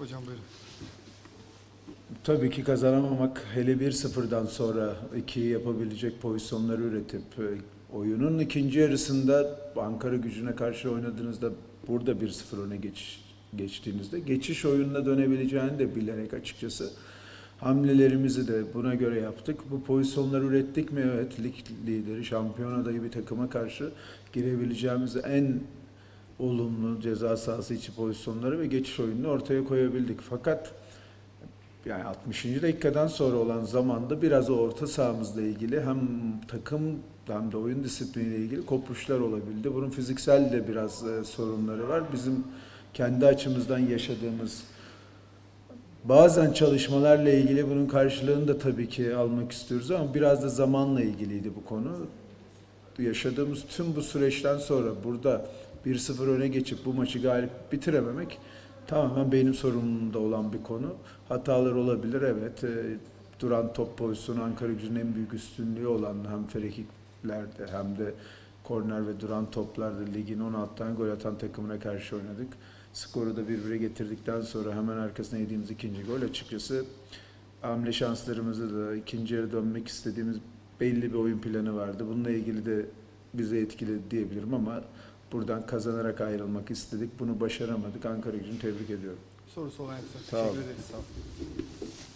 Hocam buyurun. Tabii ki kazanamamak hele bir sıfırdan sonra iki yapabilecek pozisyonları üretip e, oyunun ikinci yarısında Ankara gücüne karşı oynadığınızda burada 1-0 öne geç, geçtiğinizde geçiş oyununa dönebileceğini de bilerek açıkçası hamlelerimizi de buna göre yaptık. Bu pozisyonları ürettik mi? Evet lig lideri, şampiyon adayı bir takıma karşı girebileceğimiz en olumlu ceza sahası içi pozisyonları ve geçiş oyununu ortaya koyabildik. Fakat yani 60. dakikadan sonra olan zamanda biraz o orta sahamızla ilgili hem takım hem de oyun disipliniyle ilgili kopuşlar olabildi. Bunun fiziksel de biraz e, sorunları var. Bizim kendi açımızdan yaşadığımız bazen çalışmalarla ilgili bunun karşılığını da tabii ki almak istiyoruz ama biraz da zamanla ilgiliydi bu konu. Yaşadığımız tüm bu süreçten sonra burada 1-0 öne geçip bu maçı galip bitirememek tamamen benim sorumluluğumda olan bir konu. Hatalar olabilir evet. E, duran top pozisyonu Ankara gücünün en büyük üstünlüğü olan hem frekiklerde hem de korner ve duran toplarda ligin 16 tane gol atan takımına karşı oynadık. Skoru da birbirine getirdikten sonra hemen arkasına yediğimiz ikinci gol açıkçası hamle şanslarımızı da ikinci yarı dönmek istediğimiz belli bir oyun planı vardı. Bununla ilgili de bizi etkiledi diyebilirim ama buradan kazanarak ayrılmak istedik. Bunu başaramadık. Ankara gücünü tebrik ediyorum. Sorusu olan yoksa Sağ olun. teşekkür ederiz. Sağ olun.